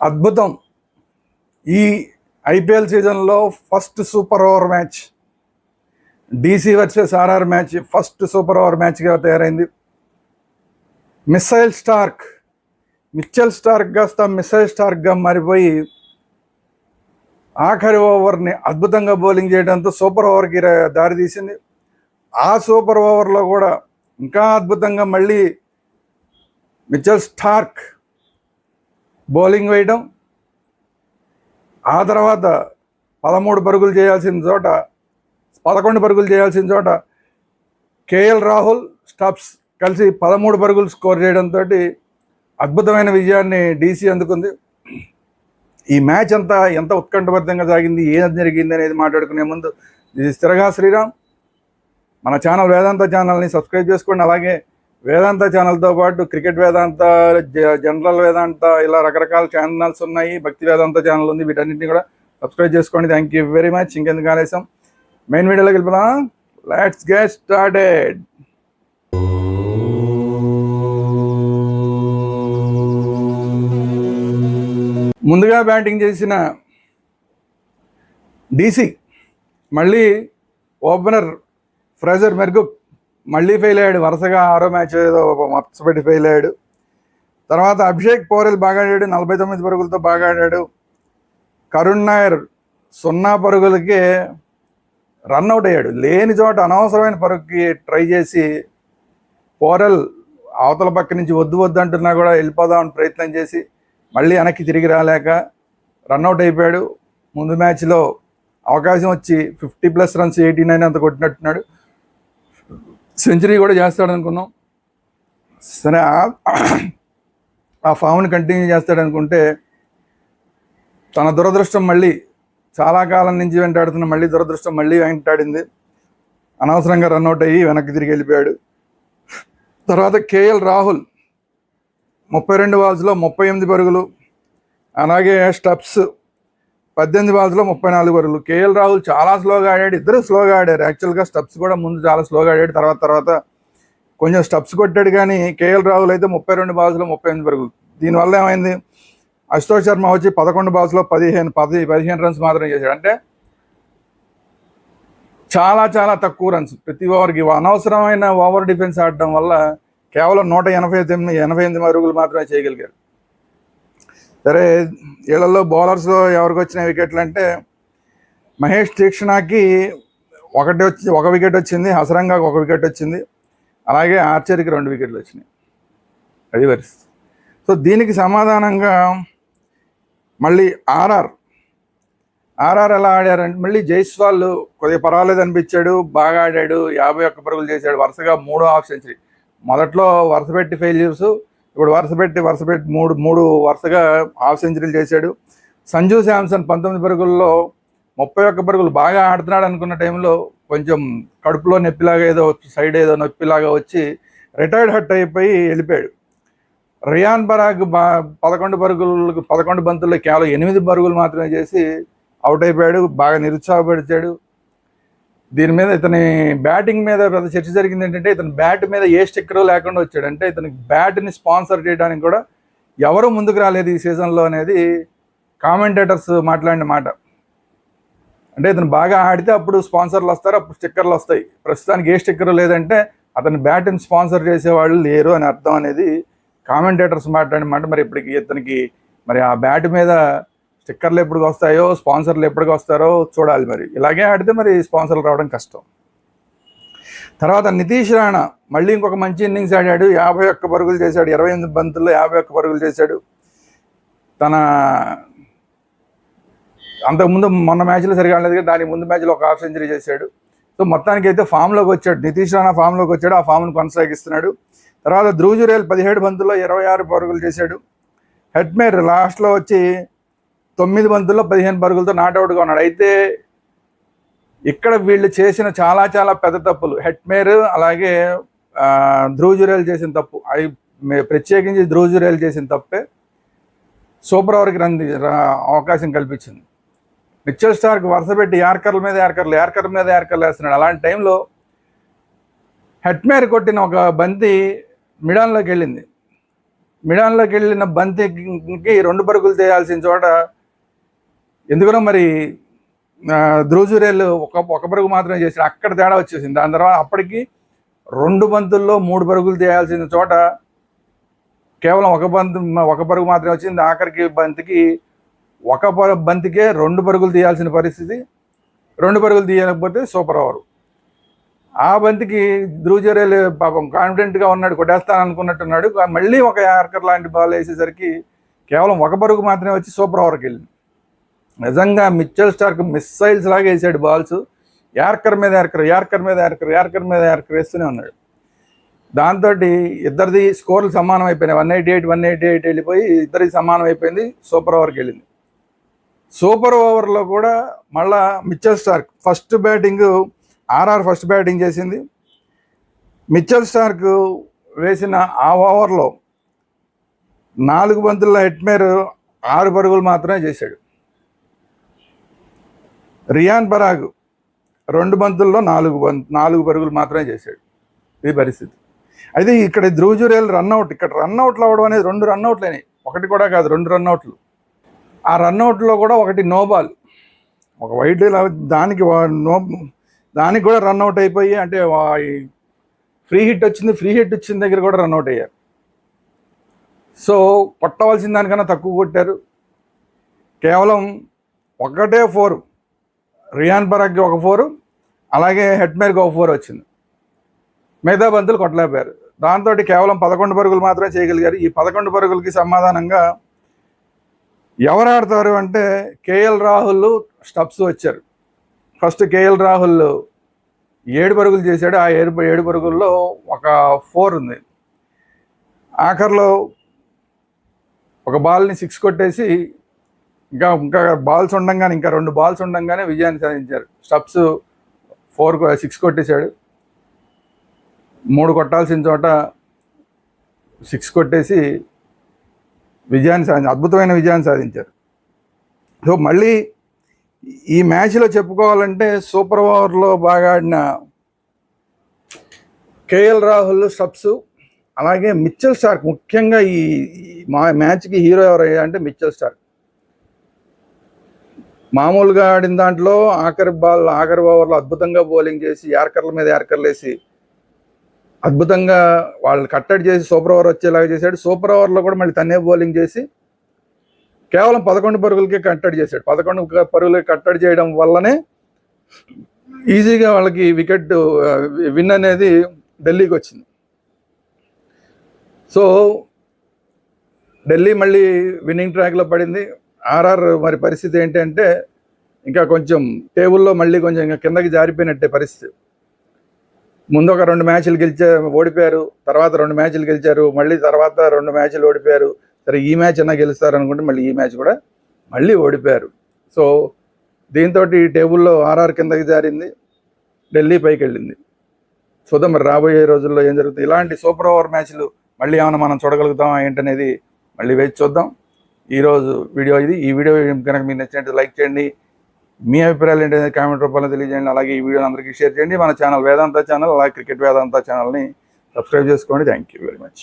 అద్భుతం. ఈ ఐపీఎల్ సీజన్లో first super over match. DC versus RR match first super over మ్యాచ్గా తయారైంది. మిస్సైల్ స్టార్క్ మిచ్చల్ స్టార్క్ కాస్త missile స్టార్క్గా మారిపోయి ఆఖరి ఓవర్ని అద్భుతంగా బౌలింగ్ చేయడంతో సూపర్ ఓవర్కి దారి దారితీసింది ఆ సూపర్ ఓవర్లో కూడా ఇంకా అద్భుతంగా మళ్ళీ మిచ్చల్ స్టార్క్ బౌలింగ్ వేయడం ఆ తర్వాత పదమూడు పరుగులు చేయాల్సిన చోట పదకొండు పరుగులు చేయాల్సిన చోట కేఎల్ రాహుల్ స్టబ్స్ కలిసి పదమూడు పరుగులు స్కోర్ చేయడంతో అద్భుతమైన విజయాన్ని డీసీ అందుకుంది. ఈ మ్యాచ్ అంతా ఎంత ఉత్కంఠభరితంగా సాగింది ఏం జరిగింది అనేది మాట్లాడుకునే ముందు ఇది స్థిరగా శ్రీరామ్. మన ఛానల్ వేదాంత ఛానల్ని సబ్స్క్రైబ్ చేసుకోండి అలాగే వేదాంత ఛానల్తో పాటు క్రికెట్ వేదాంత జ- జనరల్ వేదాంత ఇలా రకరకాల ఛానల్స్ ఉన్నాయి. భక్తి వేదాంత ఛానల్ ఉంది. వీటన్నిటిని కూడా సబ్స్క్రైబ్ చేసుకోండి. థ్యాంక్ యూ వెరీ మచ్ ఇంకెందుకు ఆలస్యం? మెయిన్ వీడియోలోకి వెళ్ళిపోదాం లెట్స్ గెట్ స్టార్టెడ్ ముందుగా బ్యాటింగ్ చేసిన డీసీ మళ్ళీ ఓపెనర్ ఫ్రేజర్ మెర్గుప్ మళ్ళీ ఫెయిల్ అయ్యాడు. వరుసగా ఆరో మ్యాచ్ ఏదో మర్చిపెట్టి ఫెయిల్ అయ్యాడు. తర్వాత అభిషేక్ పోరెల్ బాగా ఆడాడు. నలభై తొమ్మిది పరుగులతో బాగా ఆడాడు. కరుణ్ నాయర్ సున్నా పరుగులకే రన్అట్ అయ్యాడు. లేని చోట అనవసరమైన పరుగుకి ట్రై చేసి పోరెల్ అవతల పక్క నుంచి వద్దు వద్దు అంటున్నా కూడా వెళ్ళిపోదామని ప్రయత్నం చేసి మళ్ళీ వెనక్కి తిరిగి రాలేక రన్అట్ అయిపోయాడు. ముందు మ్యాచ్లో అవకాశం వచ్చి fifty plus runs eighty nine అంత కొట్టినట్టున్నాడు. సెంచరీ కూడా చేస్తాడు అనుకున్నాం సరే ఆ- ఫామ్ని కంటిన్యూ చేస్తాడు అనుకుంటే తన దురదృష్టం మళ్ళీ చాలా కాలం నుంచి వెంటాడుతున్న మళ్ళీ దురదృష్టం మళ్ళీ వెంటాడింది. అనవసరంగా రన్అట్ అయ్యి వెనక్కి తిరిగి వెళ్ళిపోయాడు. తర్వాత కేఎల్ రాహుల్ ముప్పై రెండు బాల్స్లో ముప్పై ఎనిమిది పరుగులు అలాగే స్టెప్స్ పద్దెనిమిది బాల్స్లో ముప్పై నాలుగు వరలు కేఎల్ రాహుల్ చాలా స్లోగా ఆడాడు. ఇద్దరు స్లోగా ఆడారు. యాక్చువల్గా స్టప్స్ కూడా ముందు చాలా స్లోగా ఆడాడు. తర్వాత తర్వాత కొంచెం స్టప్స్ కొట్టాడు కానీ కేఎల్ రాహుల్ అయితే ముప్పై రెండు బాల్స్లో ముప్పై ఎనిమిది వరకు. దీనివల్ల ఏమైంది? అశోక్ శర్మ వచ్చి పదకొండు బాల్స్లో పదిహేను పది పదిహేను రన్స్ మాత్రం చేశాడు. అంటే చాలా చాలా తక్కువ రన్స్. ప్రతి ఓవర్కి అనవసరమైన ఓవర్ డిఫెన్స్ ఆడడం వల్ల కేవలం నూట ఎనభై తొమ్మిది ఎనభై ఎనిమిది మరుగులు మాత్రమే చేయగలిగారు. సరే వీళ్ళల్లో బౌలర్స్ ఎవరికి వచ్చిన వికెట్లు అంటే మహేష్ తీక్షణకి ఒకటి వచ్చి ఒక వికెట్ వచ్చింది హసరంగా ఒక వికెట్ వచ్చింది అలాగే ఆర్చర్కి రెండు వికెట్లు వచ్చినాయి. అది పరిస్థితి సో దీనికి సమాధానంగా మళ్ళీ ఆర్ఆర్. ఆర్ఆర్ ఎలా ఆడారంటే మళ్ళీ జైస్వాల్ కొద్దిగా పర్వాలేదు అనిపించాడు బాగా ఆడాడు యాభై ఒక్క పరుగులు చేశాడు వరుసగా మూడో హాఫ్ సెంచరీ. మొదట్లో వరుస పెట్టి ఫెయిల్యూర్స్ ఇప్పుడు వరుస పెట్టి వరుస పెట్టి మూడు మూడు వరుసగా హాఫ్ సెంచరీలు చేశాడు. సంజు శాంసన్ పంతొమ్మిది పరుగుల్లో ముప్పై ఒక్క పరుగులు బాగా ఆడుతున్నాడు అనుకున్న టైంలో కొంచెం కడుపులో నొప్పిలాగా ఏదో సైడ్ ఏదో నొప్పిలాగా వచ్చి రిటైర్డ్ హట్ అయిపోయి వెళ్ళిపోయాడు. రియాన్ బరాగ్ బా పదకొండు పరుగులకు పదకొండు బంతుల్లో కేవలం ఎనిమిది పరుగులు మాత్రమే చేసి అవుట్ అయిపోయాడు. బాగా నిరుత్సాహపరిచాడు. దీని మీద ఇతని బ్యాటింగ్ మీద పెద్ద చర్చ జరిగింది ఏంటంటే ఇతని బ్యాట్ మీద ఏ స్టిక్కర్ లేకుండా వచ్చాడు. అంటే బ్యాట్ని స్పాన్సర్ చేయడానికి కూడా ఎవరు ముందుకు రాలేదు ఈ సీజన్లో అనేది కామెంటేటర్స్ మాట్లాడిన మాట. అంటే ఇతను బాగా ఆడితే అప్పుడు స్పాన్సర్లు వస్తారు అప్పుడు స్టిక్కర్లు వస్తాయి. ప్రస్తుతానికి ఏ స్టిక్కర్ లేదంటే అతని బ్యాట్ని స్పాన్సర్ చేసేవాళ్ళు లేరు అని అర్థం అనేది కామెంటేటర్స్ మాట్లాడిన మాట. మరి ఇప్పటికి ఇతనికి మరి ఆ బ్యాట్ మీద స్టిక్కర్లు ఎప్పటికి వస్తాయో స్పాన్సర్లు ఎప్పటికి వస్తారో చూడాలి మరి. ఇలాగే ఆడితే మరి స్పాన్సర్లు రావడం కష్టం. తర్వాత నితీష్ రాణా మళ్ళీ ఇంకొక మంచి ఇన్నింగ్స్ ఆడాడు. యాభై ఒక్క పరుగులు చేశాడు. ఇరవై ఎనిమిది బంతుల్లో యాభై ఒక్క పరుగులు చేశాడు. తన అంతకుముందు మొన్న మ్యాచ్లో సరిగా ఆడలేదు కానీ దాని ముందు మ్యాచ్లో ఒక హాఫ్ సెంచరీ చేశాడు. సో మొత్తానికి అయితే ఫామ్లోకి వచ్చాడు. నితీష్ రాణా ఫామ్లోకి వచ్చాడు. ఆ ఫామ్ను కొనసాగిస్తున్నాడు. తర్వాత ధ్రువ్ జురేల్ పదిహేడు బంతుల్లో ఇరవై ఆరు పరుగులు చేశాడు. హెడ్మేర్ లాస్ట్లో వచ్చి తొమ్మిది బంతుల్లో పదిహేను పరుగులతో నాటౌట్గా ఉన్నాడు. అయితే ఇక్కడ వీళ్ళు చేసిన చాలా చాలా పెద్ద తప్పులు. హెట్మేర్ అలాగే ఆ, ధ్రువ్ జురేల్ చేసిన తప్పు. అవి ప్రత్యేకించి ధ్రువ్ జురేల్ చేసిన తప్పే సూపర్ ఓవర్కి రన్ అవకాశం కల్పించింది. మిచ్చల్ స్టార్కి వరుస పెట్టి యార్కర్ల మీద యార్కర్లు యార్కర్ మీద యార్కర్లు వేస్తున్నాడు. అలాంటి టైంలో హెట్మేర్ కొట్టిన ఒక బంతి మిడాన్లోకి వెళ్ళింది. మిడాన్లోకి వెళ్ళిన బంతికి రెండు పరుగులు చేయాల్సిన చోట ఎందుకనో మరి ఆ, ధ్రువజురేలు ఒక ఒక పరుగు మాత్రమే చేశాడు అక్కడ తేడా వచ్చేసింది. దాని తర్వాత అప్పటికి రెండు బంతుల్లో మూడు పరుగులు తీయాల్సిన చోట కేవలం ఒక బంతు ఒక పరుగు మాత్రమే వచ్చింది. ఆఖరికి బంతికి ఒక బంతికే రెండు పరుగులు తీయాల్సిన పరిస్థితి. రెండు పరుగులు తీయకపోతే సూపర్ ఓవర్. ఆ బంతికి ధ్రువజరేలు పాపం కాన్ఫిడెంట్గా ఉన్నాడు కొట్టేస్తాను అనుకున్నట్టున్నాడు. మళ్ళీ ఒక యార్కర్ లాంటి బాల్ వేసేసరికి కేవలం ఒక పరుగు మాత్రమే వచ్చి సూపర్ ఓవర్కి వెళ్ళింది. నిజంగా మిచ్చల్ స్టార్క్ మిస్సైల్స్ లాగా వేసాడు బాల్స్. యార్కర్ మీద యార్కర్ యార్కర్ మీద యార్కర్ యార్కర్ మీద యార్కర్ వేస్తూనే ఉన్నాడు. దాంతో ఇద్దరిది స్కోర్లు సమానం అయిపోయినాయి. One eighty eight one eighty eight వెళ్ళిపోయి ఇద్దరికి సమానం అయిపోయింది. సూపర్ ఓవర్కి వెళ్ళింది. సూపర్ ఓవర్లో కూడా మళ్ళా Mitchell Starc first batting RR first batting చేసింది. మిచ్చల్ స్టార్క్ వేసిన ఆ ఓవర్లో నాలుగు బంతుల్లో హెట్మేర్ ఆరు పరుగులు మాత్రమే చేశాడు. రియాన్ పరాగ్ రెండు బంతుల్లో నాలుగు బంత్ నాలుగు పరుగులు మాత్రమే చేశాడు ఇది పరిస్థితి. అయితే ఇక్కడ ధ్రువజురేల్ రన్అట్ ఇక్కడ రన్అట్లు అవ్వడం అనేది రెండు రన్అట్లేనాయి ఒకటి కూడా కాదు రెండు రన్అట్లు ఆ రన్అట్లో కూడా ఒకటి నోబాల్ ఒక వైట్ దానికి వా- నో దానికి కూడా రన్అట్ అయిపోయి అంటే ఫ్రీ హిట్ వచ్చింది ఫ్రీ హిట్ వచ్చిన దగ్గర కూడా రన్అట్ అయ్యారు. సో కొట్టవలసిన దానికన్నా తక్కువ కొట్టారు. కేవలం ఒకటే ఫోర్. రియాన్ పరాగ్కి ఒక ఫోరు అలాగే హెడ్మేర్కి ఒక ఫోర్ వచ్చింది. మిగతా బంతులు కొట్టలేకపోయారు దాంతో కేవలం పదకొండు పరుగులు మాత్రమే చేయగలిగారు. ఈ పదకొండు పరుగులకి సమాధానంగా ఎవరు ఆడతారు అంటే కేఎల్ రాహుల్ స్టబ్స్ వచ్చారు. ఫస్ట్ కేఎల్ రాహుల్ ఏడు పరుగులు చేశాడు. ఆ ఏడు ఏడు పరుగుల్లో ఒక ఫోర్ ఉంది. ఆఖరిలో ఒక బాల్ని సిక్స్ కొట్టేసి ఇంకా ఇంకా బాల్స్ ఉండంగానే ఇంకా రెండు బాల్స్ ఉండగానే విజయాన్ని సాధించారు. స్టప్స్ ఫోర్ సిక్స్ కొట్టేశాడు. మూడు కొట్టాల్సిన చోట సిక్స్ కొట్టేసి విజయాన్ని సాధించారు. అద్భుతమైన విజయాన్ని సాధించారు. సో మళ్ళీ ఈ మ్యాచ్లో చెప్పుకోవాలంటే సూపర్ ఓవర్లో బాగా ఆడిన కేఎల్ రాహుల్ స్టబ్స్ అలాగే మిచ్చల్ స్టార్క్. ముఖ్యంగా ఈ ఈ మా మ్యాచ్కి హీరో ఎవరయ్యా అంటే మిచ్చల్ స్టార్క్. మామూలుగా ఆడిన దాంట్లో ఆఖరి బాల్ ఆఖరి ఓవర్లో అద్భుతంగా బౌలింగ్ చేసి యార్కర్ల మీద యార్కర్లు వేసి అద్భుతంగా వాళ్ళు కట్టడి చేసి సూపర్ ఓవర్ వచ్చేలాగా చేశాడు. సూపర్ ఓవర్లో కూడా మళ్ళీ తన్నే బౌలింగ్ చేసి కేవలం పదకొండు పరుగులకే కట్టడి చేశాడు. పదకొండు పరుగులకి కట్టడి చేయడం వల్లనే ఈజీగా వాళ్ళకి వికెట్ విన్ అనేది ఢిల్లీకి వచ్చింది. సో ఢిల్లీ మళ్ళీ విన్నింగ్ ట్రాక్లో పడింది. ఆర్ఆర్ మరి పరిస్థితి ఏంటంటే ఇంకా కొంచెం టేబుల్లో మళ్ళీ కొంచెం ఇంకా కిందకి జారిపోయినట్టే పరిస్థితి. ముందు ఒక రెండు మ్యాచ్లు గెలిచే ఓడిపోయారు తర్వాత రెండు మ్యాచ్లు గెలిచారు మళ్ళీ తర్వాత రెండు మ్యాచ్లు ఓడిపోయారు. సరే ఈ మ్యాచ్ అయినా గెలుస్తారు అనుకుంటే మళ్ళీ ఈ మ్యాచ్ కూడా మళ్ళీ ఓడిపోయారు. సో దీంతో ఈ టేబుల్లో ఆర్ఆర్ కిందకి జారింది ఢిల్లీ పైకి వెళ్ళింది. చూద్దాం మరి రాబోయే రోజుల్లో ఏం జరుగుతుంది. ఇలాంటి సూపర్ ఓవర్ మ్యాచ్లు మళ్ళీ ఏమైనా మనం చూడగలుగుతామా ఏంటనేది మళ్ళీ వేచి చూద్దాం. ఈరోజు వీడియో ఇది. ఈ వీడియో కనుక మీకు నచ్చినట్టు లైక్ చేయండి. మీ అభిప్రాయాలు ఏంటనేది కామెంట్ రూపంలో తెలియజేయండి. అలాగే ఈ వీడియోని అందరికీ షేర్ చేయండి. మన ఛానల్ వేదాంత ఛానల్ అలాగే క్రికెట్ వేదాంత ఛానల్ని సబ్స్క్రైబ్ చేసుకోండి. Thank you very much.